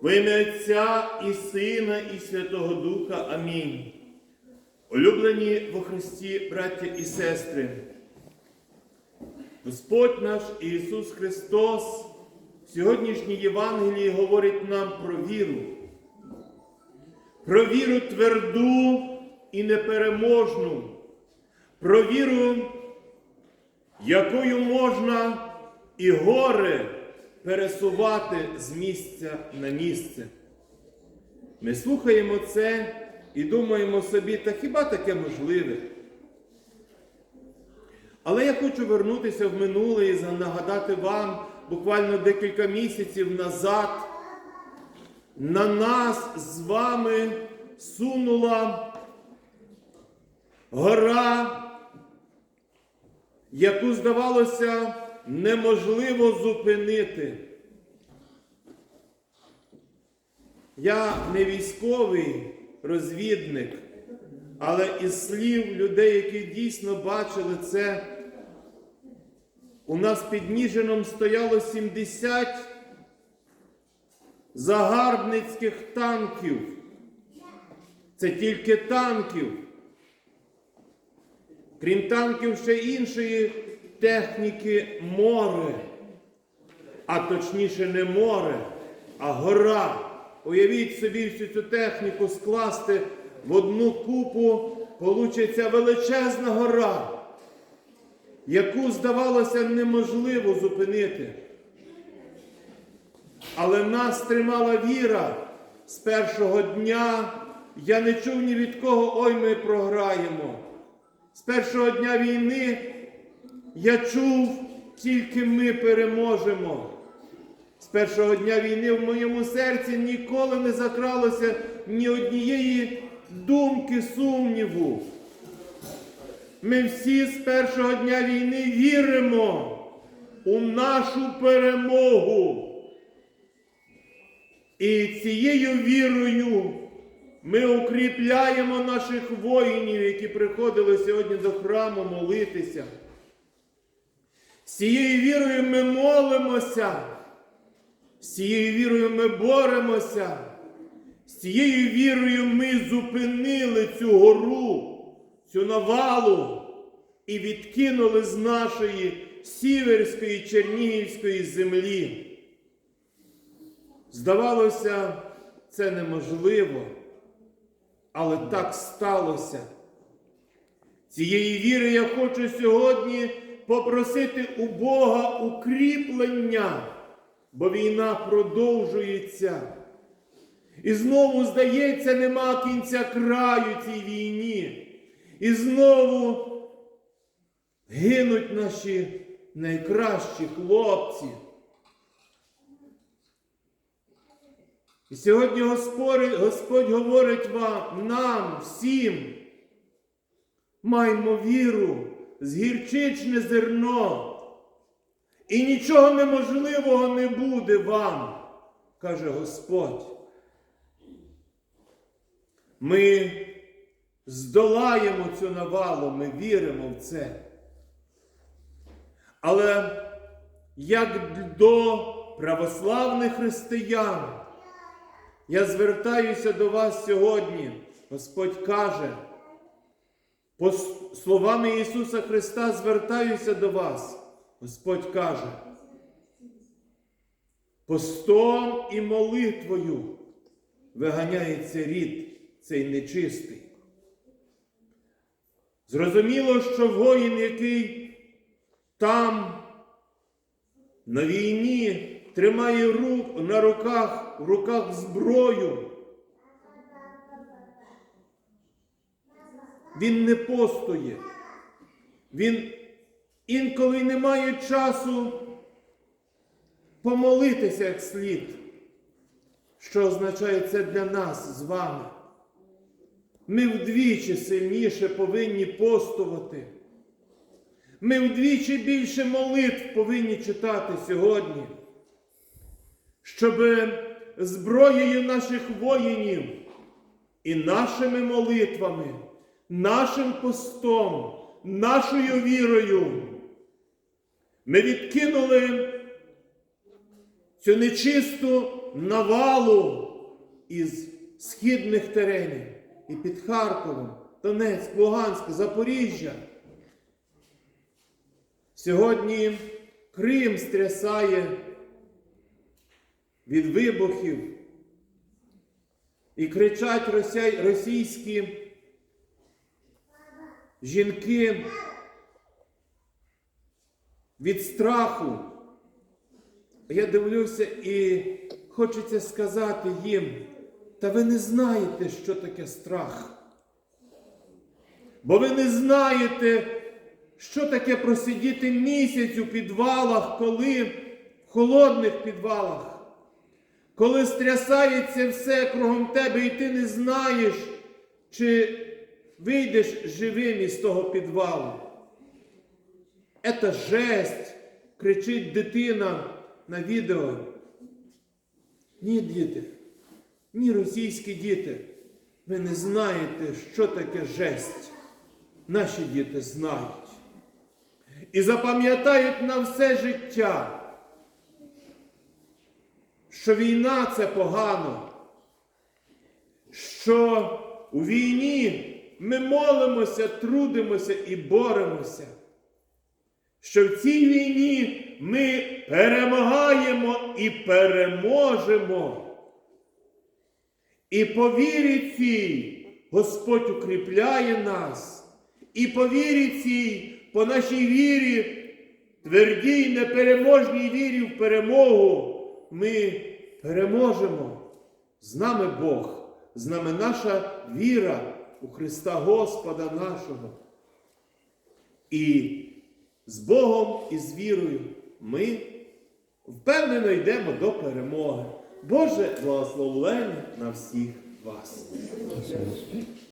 Во ім'я Отця і Сина, і Святого Духа. Амінь. Улюблені во Христі, браття і сестри, Господь наш Ісус Христос в сьогоднішній Євангелії говорить нам про віру, про віру тверду і непереможну, про віру, якою можна і гори пересувати з місця на місце. Ми слухаємо це і думаємо собі, та хіба таке можливе? Але я хочу вернутися в минуле і нагадати вам буквально декілька місяців назад на нас з вами сунула гора, яку, здавалося, неможливо зупинити. Я не військовий розвідник, але із слів людей, які дійсно бачили це, у нас під Ніжином стояло 70 загарбницьких танків. Це тільки танків. Крім танків, ще іншої техніки море. А точніше, не море, а гора. Уявіть собі всю цю техніку скласти в одну купу, получиться величезна гора, яку, здавалося, неможливо зупинити. Але нас тримала віра з першого дня. Я не чув ні від кого, ой ми програємо. З першого дня війни я чув, тільки ми переможемо. З першого дня війни в моєму серці ніколи не закралося ні однієї думки сумніву. Ми всі з першого дня війни віримо у нашу перемогу. І цією вірою ми укріпляємо наших воїнів, які приходили сьогодні до храму молитися. Цією вірою ми молимося, з цією вірою ми боремося, з цією вірою ми зупинили цю гору, цю навалу і відкинули з нашої сіверської чернігівської землі. Здавалося, це неможливо, але так сталося. Цієї віри я хочу сьогодні попросити у Бога укріплення, бо війна продовжується. І знову, здається, нема кінця краю цій війні. І знову гинуть наші найкращі хлопці. І сьогодні Господь, Господь говорить вам, нам, всім, маємо віру, згірчичне зерно. І нічого неможливого не буде вам, каже Господь. Ми здолаємо цю навалу, ми віримо в це. Але як до православних християн, я звертаюся до вас сьогодні. Господь каже, по словами Ісуса Христа звертаюся до вас. Господь каже, постом і молитвою виганяється рід цей нечистий. Зрозуміло, що воїн, який там на війні тримає рук, на руках, в руках зброю. Він не постоє. Він інколи не має часу помолитися як слід, що означає це для нас з вами. Ми вдвічі сильніше повинні постувати. Ми вдвічі більше молитв повинні читати сьогодні, щоб зброєю наших воїнів і нашими молитвами, нашим постом, нашою вірою ми відкинули цю нечисту навалу із східних теренів і під Харковом, Донецьк, Луганськ, Запоріжжя. Сьогодні Крим стрясає від вибухів і кричать російські жінки від страху. Я дивлюся і хочеться сказати їм, та ви не знаєте, що таке страх. Бо ви не знаєте, що таке просидіти місяць у підвалах, коли в холодних підвалах, коли стрясається все кругом тебе, і ти не знаєш, чи вийдеш живим із того підвалу. Це жесть, кричить дитина на відео. Ні, діти, ні російські діти, ви не знаєте, що таке жесть. Наші діти знають. І запам'ятають на все життя, що війна це погано, що у війні ми молимося, трудимося і боремося що в цій війні ми перемагаємо і переможемо. І по вірі цій Господь укріпляє нас, і по вірі цій, по нашій вірі, твердій, непереможній вірі в перемогу, ми переможемо. З нами Бог, з нами наша віра у Христа Господа нашого. І з Богом і з вірою ми впевнено йдемо до перемоги. Боже благословлення на всіх вас.